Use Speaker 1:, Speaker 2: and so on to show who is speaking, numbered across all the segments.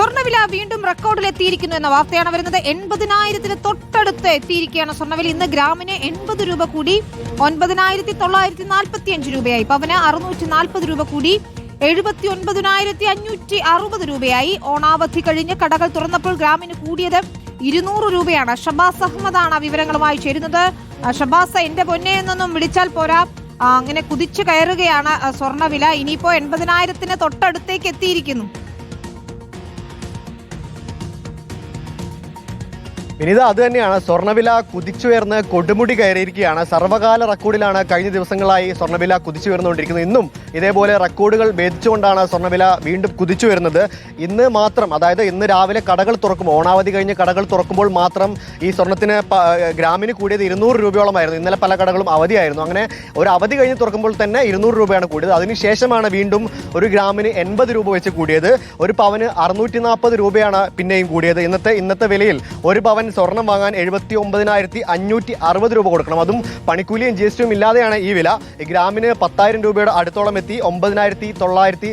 Speaker 1: സ്വർണവില വീണ്ടും റെക്കോർഡിൽ എത്തിയിരിക്കുന്നു എന്ന വാർത്തയാണ് വരുന്നത്. എൺപതിനായിരത്തിന് തൊട്ടടുത്ത് എത്തിയിരിക്കുകയാണ് സ്വർണവില. ഇന്ന് ഗ്രാമിന് എൺപത് രൂപ കൂടി ഒൻപതിനായിരത്തി തൊള്ളായിരത്തി നാൽപ്പത്തി അഞ്ച് രൂപയായി. പവന് അറുന്നൂറ്റി നാൽപ്പത് രൂപ കൂടി എഴുപത്തി ഒൻപതിനായിരത്തി അഞ്ഞൂറ്റി അറുപത് രൂപയായി. ഓണാവധി കഴിഞ്ഞ് കടകൾ തുറന്നപ്പോൾ ഗ്രാമിന് കൂടിയത് ഇരുന്നൂറ് രൂപയാണ്. ഷബാസ് അഹമ്മദാണ് വിവരങ്ങളുമായി ചേരുന്നത്. ഷബാസ എന്റെ പൊന്നെ എന്നൊന്നും വിളിച്ചാൽ പോരാ. അങ്ങനെ കുതിച്ചു കയറുകയാണ് സ്വർണവില. ഇനിയിപ്പോ എൺപതിനായിരത്തിന് തൊട്ടടുത്തേക്ക് എത്തിയിരിക്കുന്നു.
Speaker 2: വിനീത അത് തന്നെയാണ്. സ്വർണവില കുതിച്ചുയർന്ന് കൊടുമുടി കയറിയിരിക്കുകയാണ്. സർവകാല റെക്കോർഡിലാണ് കഴിഞ്ഞ ദിവസങ്ങളായി സ്വർണവില കുതിച്ചുയർന്നുകൊണ്ടിരിക്കുന്നത്. ഇന്നും ഇതേപോലെ റെക്കോർഡുകൾ ഭേദിച്ചുകൊണ്ടാണ് സ്വർണവില വീണ്ടും കുതിച്ചു വരുന്നത് ഇന്ന് മാത്രം അതായത് ഇന്ന് രാവിലെ കടകൾ തുറക്കുമ്പോൾ ഓണാവധി കഴിഞ്ഞ് കടകൾ തുറക്കുമ്പോൾ മാത്രം ഈ സ്വർണത്തിന് ഗ്രാമിന് കൂടിയത് ഇരുന്നൂറ് രൂപയോളമായിരുന്നു. ഇന്നലെ പല കടകളും അവധിയായിരുന്നു. അങ്ങനെ ഒരു അവധി കഴിഞ്ഞ് തുറക്കുമ്പോൾ തന്നെ ഇരുന്നൂറ് രൂപയാണ് കൂടിയത്. അതിനുശേഷമാണ് വീണ്ടും ഒരു ഗ്രാമിന് എൺപത് രൂപ വെച്ച് കൂടിയത്. ഒരു പവന് അറുന്നൂറ്റി രൂപയാണ് പിന്നെയും കൂടിയത്. ഇന്നത്തെ ഇന്നത്തെ വിലയിൽ ഒരു പവൻ സ്വർണം വാങ്ങാൻ എഴുപത്തി ഒമ്പതിനായിരത്തി അഞ്ഞൂറ്റി അറുപത് രൂപ കൊടുക്കണം. അതും പണിക്കൂലിയും ജി എസ് ടിയും ഇല്ലാതെയാണ് ഈ വില. ഗ്രാമിന് പത്തായിരം രൂപയുടെ അടുത്തോളം എത്തി. ഒമ്പതിനായിരത്തി തൊള്ളായിരത്തി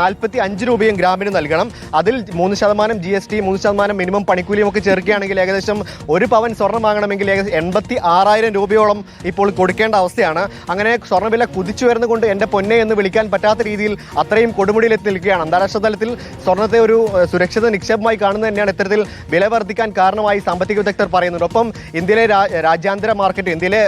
Speaker 2: നാൽപ്പത്തി അഞ്ച് രൂപയും ഗ്രാമിന് നൽകണം. അതിൽ മൂന്ന് ശതമാനം ജി എസ് ടി മൂന്ന് ശതമാനം മിനിമം പണിക്കൂലിയും ഒക്കെ ചേർക്കുകയാണെങ്കിൽ ഏകദേശം ഒരു പവൻ സ്വർണം വാങ്ങണമെങ്കിൽ ഏകദേശം എൺപത്തി ആറായിരം രൂപയോളം ഇപ്പോൾ കൊടുക്കേണ്ട അവസ്ഥയാണ്. അങ്ങനെ സ്വർണവില കുതിച്ചു വരുന്നതുകൊണ്ട് എന്റെ പൊന്നെ എന്ന് വിളിക്കാൻ പറ്റാത്ത രീതിയിൽ അത്രയും കൊടുമുടിയിലെത്തി നിൽക്കുകയാണ്. അന്താരാഷ്ട്ര തലത്തിൽ സ്വർണത്തെ ഒരു സുരക്ഷിത നിക്ഷേപമായി കാണുന്നത് തന്നെയാണ് ഇത്തരത്തിൽ വില വർദ്ധിക്കാൻ കാരണമായി സാമ്പത്തിക വിദഗ്ധർ പറയുന്നുണ്ട്. ഒപ്പം ഇന്ത്യയിലെ രാജ്യാന്തര മാർക്കറ്റ് ഇന്ത്യയിലെ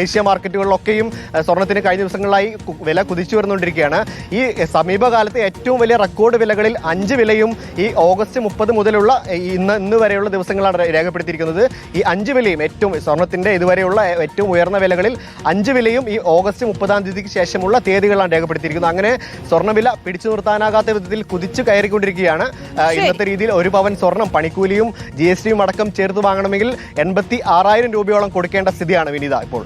Speaker 2: ദേശീയ മാർക്കറ്റുകളിലൊക്കെയും സ്വർണത്തിന് സ്വർണത്തിന് കഴിഞ്ഞ ദിവസങ്ങളിലായി വില കുതിച്ചു വരുന്നുകൊണ്ടിരിക്കുകയാണ്. ഈ സമീപകാലത്തെ ഏറ്റവും വലിയ റെക്കോർഡ് വിലകളിൽ അഞ്ച് വിലയും ഈ ഓഗസ്റ്റ് മുപ്പത് മുതലുള്ള ഇന്ന് ഇന്ന് വരെയുള്ള ദിവസങ്ങളാണ് രേഖപ്പെടുത്തിയിരിക്കുന്നത്. ഈ അഞ്ച് വിലയും ഏറ്റവും സ്വർണത്തിന്റെ ഇതുവരെയുള്ള ഏറ്റവും ഉയർന്ന വിലകളിൽ അഞ്ച് വിലയും ഈ ഓഗസ്റ്റ് മുപ്പതാം തീയതിക്ക് ശേഷമുള്ള തീയതികളാണ് രേഖപ്പെടുത്തിയിരിക്കുന്നത്. അങ്ങനെ സ്വർണവില പിടിച്ചു നിർത്താനാകാത്ത വിധത്തിൽ കുതിച്ചു കയറിക്കൊണ്ടിരിക്കുകയാണ്. ഇന്നത്തെ രീതിയിൽ ഒരു പവൻ സ്വർണം പണിക്കൂലിയും ജി എസ് ടിയും അടക്കം ചേർത്ത് വാങ്ങണമെങ്കിൽ എൺപത്തി ആറായിരം രൂപയോളം കൊടുക്കേണ്ട സ്ഥിതിയാണ് വിനീത ഇപ്പോൾ.